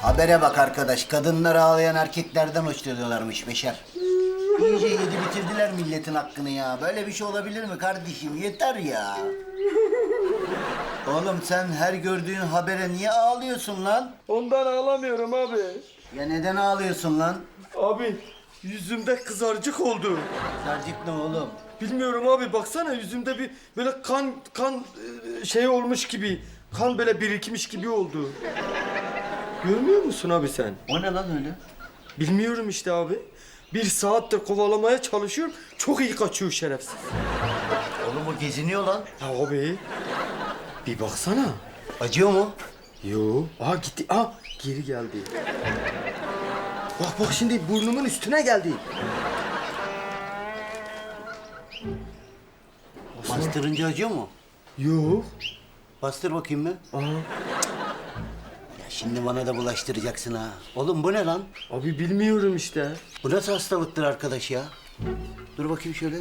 Habere bak arkadaş. Kadınlar ağlayan erkeklerden hoşlanıyorlarmış Beşer. İyice yedi bitirdiler milletin hakkını ya. Böyle bir şey olabilir mi kardeşim? Yeter ya. Oğlum sen her gördüğün habere niye ağlıyorsun lan? Ondan ağlamıyorum abi. Ya neden ağlıyorsun lan? Abi yüzümde kızarcık oldu. Sarcık ne oğlum? Bilmiyorum abi baksana yüzümde bir böyle kan kan e, şey olmuş gibi. Kan böyle birikmiş gibi oldu. Görmüyor musun abi sen? O ne lan öyle? Bilmiyorum işte abi. Bir saattir kovalamaya çalışıyorum. Çok iyi kaçıyor şerefsiz. Oğlum o geziniyor lan. Ya abi. Bir baksana. Acıyor mu? Yo. Aa gitti. Aa geri geldi. Bak bak şimdi burnumun üstüne geldi. Bastırınca acıyor mu? Yok. Bastır bakayım mı? Aa. Şimdi bana da bulaştıracaksın ha. Oğlum bu ne lan? Abi bilmiyorum işte. Bu nasıl hastalıktır arkadaş ya? Dur bakayım şöyle.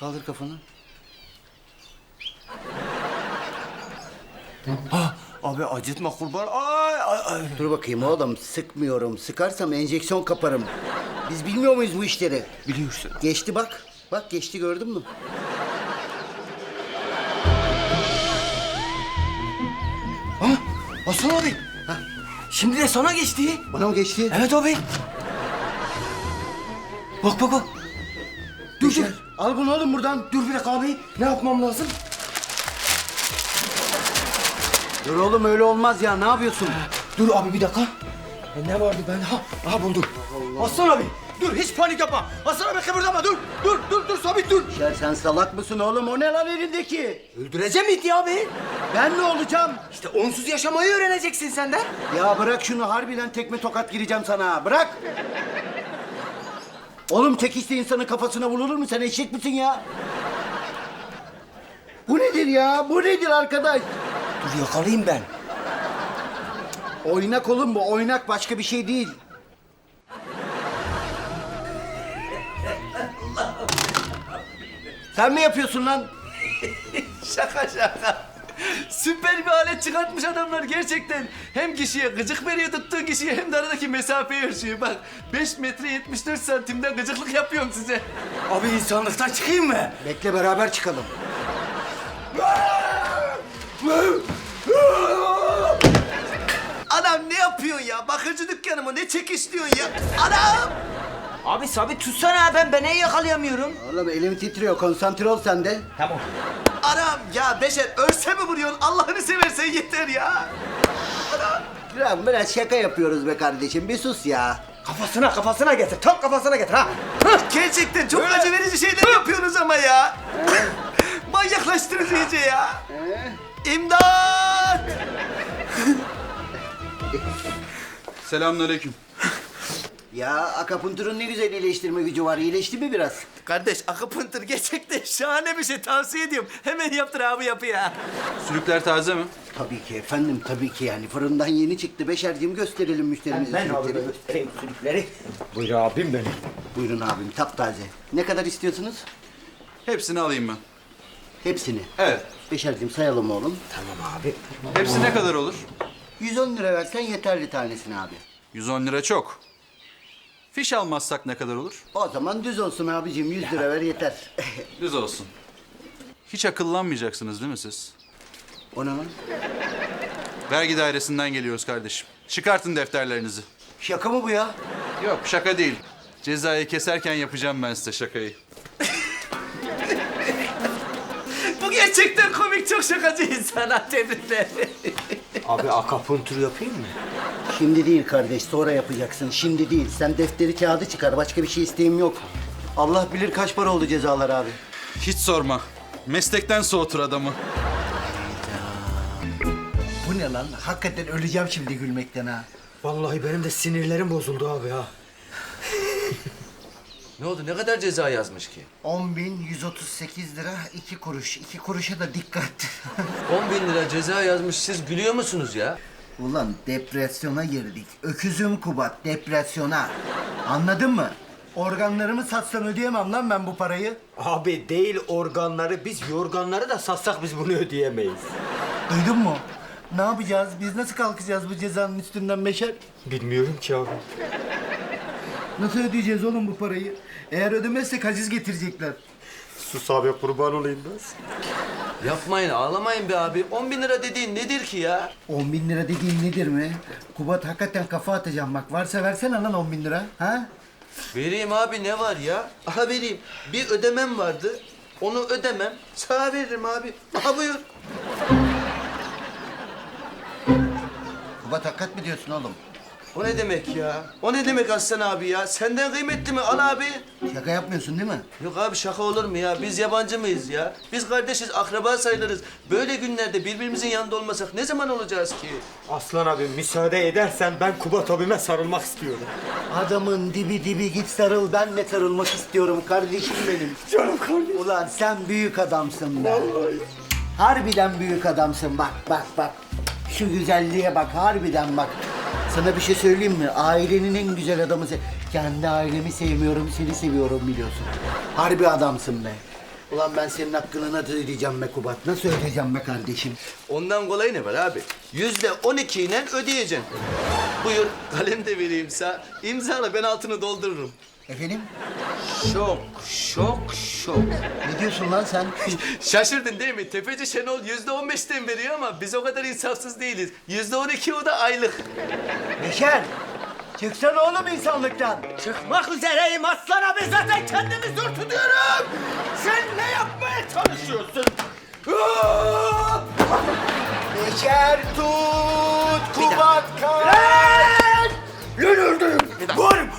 Kaldır kafanı. Abi acıtma kurban. Ay ay ay. Dur bakayım oğlum sıkmıyorum. Sıkarsam enjeksiyon kaparım. Biz bilmiyor muyuz bu işleri? Biliyorsun. Geçti bak. Bak geçti gördün mü? Hasan abi. Şimdi de sana geçti. Bana mı geçti? Evet abi. Bak bak bak. Dur dur. Al bunu oğlum buradan. Dur bir dakika abi. Ne yapmam lazım? Dur oğlum öyle olmaz ya. Ne yapıyorsun? Dur abi bir dakika. E, ne vardı ben? Ha, aha buldum. Hasan abi. Dur hiç panik yapma. Hasan abi kıpırdama dur. Dur dur dur sabit dur. Ya sen salak mısın oğlum? O ne lan elindeki? Öldüreceğim iti abi. Ben ne olacağım? İşte onsuz yaşamayı öğreneceksin sen de. Ya bırak şunu harbiden tekme tokat gireceğim sana. Bırak. Oğlum tek iste insanın kafasına vurulur mu? Sen eşek misin ya? Bu nedir ya? Bu nedir arkadaş? Dur yakalayayım ben. Oynak oğlum bu. Oynak başka bir şey değil. Sen mi yapıyorsun lan? Şaka şaka. Süper bir alet çıkartmış adamlar gerçekten. Hem kişiye gıcık veriyor tuttuğun kişiye hem de aradaki mesafeyi ölçüyor. Bak 5 metre 74 santimden gıcıklık yapıyorum size. Abi insanlıktan çıkayım mı? Bekle beraber çıkalım. Anam ne yapıyorsun ya? Bakıcı dükkanı mı? Ne çekişliyorsun ya? Anam! Abi sabit tutsana ben beneyi yakalayamıyorum. Oğlum elim titriyor. Konsantre ol sen de. Tamam. Anam ya Beşer ölse mi vuruyorsun? Allah'ını seversen yeter ya. Lan biraz şaka yapıyoruz be kardeşim. Bir sus ya. Kafasına kafasına getir. Tam kafasına getir ha. Gerçekten çok acı verici şeyler yapıyorsunuz ama ya. Manyaklaştınız iyice ya. İmdat! Selamünaleyküm. Ya akapunturun ne güzel iyileştirme gücü var. İyileşti mi biraz? Kardeş akupunktur gerçekten şahane bir şey tavsiye ediyorum. Hemen yaptır abi yapı ya. Sülükler taze mi? Tabii ki efendim tabii ki yani. Fırından yeni çıktı. Beşerciğim gösterelim müşterimize. Ben sülükleri. abi göstereyim sülükleri. Buyur abim benim. Buyurun abim taptaze. Ne kadar istiyorsunuz? Hepsini alayım ben. Hepsini. Evet. Beşerciğim sayalım oğlum. Tamam abi. Hepsi ne kadar olur? 110 lira versen yeterli tanesini abi. 110 lira çok. Fiş almazsak ne kadar olur? O zaman düz olsun abicim. 100 lira ver yeter. Düz olsun. Hiç akıllanmayacaksınız değil mi siz? o ne lan? Vergi dairesinden geliyoruz kardeşim. Çıkartın defterlerinizi. Şaka mı bu ya? Yok şaka değil. Cezayı keserken yapacağım ben size şakayı. Bu gerçekten komik çok şakacı insan ha tebrikler. Abi akapuntur yapayım mı? Şimdi değil kardeş sonra yapacaksın. Şimdi değil. Sen defteri kağıdı çıkar. Başka bir şey isteğim yok. Allah bilir kaç para oldu cezalar abi. Hiç sorma. Meslekten soğutur adamı. Bu ne lan? Hakikaten öleceğim şimdi gülmekten ha. Vallahi benim de sinirlerim bozuldu abi ha. Ne oldu ne kadar ceza yazmış ki? 10.138 lira 2 kuruş. 2 kuruşa da dikkat. 10 bin lira ceza yazmış siz gülüyor musunuz ya? Ulan depresyona girdik. Öküzüm Kubat depresyona. Anladın mı? Organlarımı satsam ödeyemem lan ben bu parayı. Abi değil organları biz yorganları da satsak biz bunu ödeyemeyiz. Duydun mu? Ne yapacağız? Biz nasıl kalkacağız bu cezanın üstünden Beşer? Bilmiyorum ki abi. Nasıl ödeyeceğiz oğlum bu parayı? Eğer ödemezsek haciz getirecekler. Sus abi kurban olayım ben. Yapmayın ağlamayın be abi. 10 bin lira dediğin nedir ki ya? 10 bin lira dediğin nedir mi? Kubat hakikaten kafa atacağım bak. Varsa versene lan 10 bin lira. Ha? Vereyim abi ne var ya? Aha vereyim. Bir ödemem vardı. Onu ödemem. Sana veririm abi. Aha buyur. Kubat hakikat mi diyorsun oğlum? O ne demek ya? O ne demek Aslan abi ya? Senden kıymetli mi? Al abi. Şaka yapmıyorsun değil mi? Yok abi şaka olur mu ya? Biz yabancı mıyız ya? Biz kardeşiz, akraba sayılırız. Böyle günlerde birbirimizin yanında olmasak ne zaman olacağız ki? Aslan abi müsaade edersen ben Kubat abime sarılmak istiyorum. Adamın dibi dibi git sarıl. Ben de sarılmak istiyorum kardeşim benim. Canım kardeşim. Ulan sen büyük adamsın be. Harbiden büyük adamsın. Bak bak bak. Şu güzelliğe bak. Harbiden bak. Sana bir şey söyleyeyim mi? Ailenin en güzel adamı sen. Kendi ailemi sevmiyorum, seni seviyorum biliyorsun. Harbi adamsın be. Ulan ben senin hakkını nasıl ödeyeceğim be Kubat? Nasıl ödeyeceğim be kardeşim? Ondan kolay ne var abi? Yüzde on iki ile ödeyeceksin. Buyur kalem de vereyim sana. İmzala ben altını doldururum. Efendim? Şok, şok, şok. Ne diyorsun lan sen? Şaşırdın değil mi? Tefeci Şenol yüzde on beşten veriyor ama biz o kadar insafsız değiliz. Yüzde on iki o da aylık. Beşer! Çıksana oğlum insanlıktan. Çıkmak üzereyim aslan abi zaten kendimi zor tutuyorum. Sen ne yapmaya çalışıyorsun? Beşer tut! Kubat kal! Yenildim.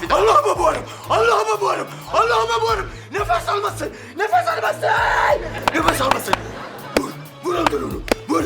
Boğarım. Allah'ıma boğarım. Allah'ıma boğarım. Allah'ıma boğarım. Nefes almasın. Nefes almasın. Nefes almasın. Vur. Vur öldür onu. Vur.